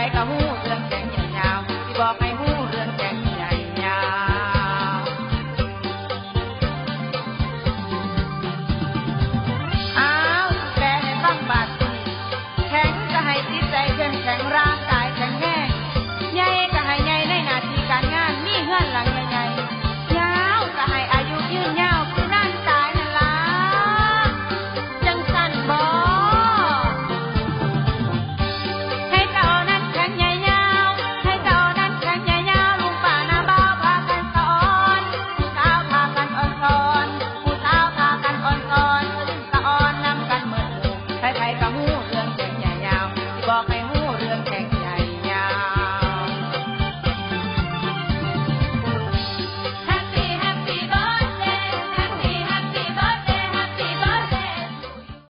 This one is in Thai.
ใจก็หู้เรื่องแกงใหญ่ยาวที่บอกให้หู้เรื่องแกงใหญ่ยาวอ้าวแกให้ฟังบาดแข็งจะให้จิตใจเข้มแข็งร่างกาย kamu.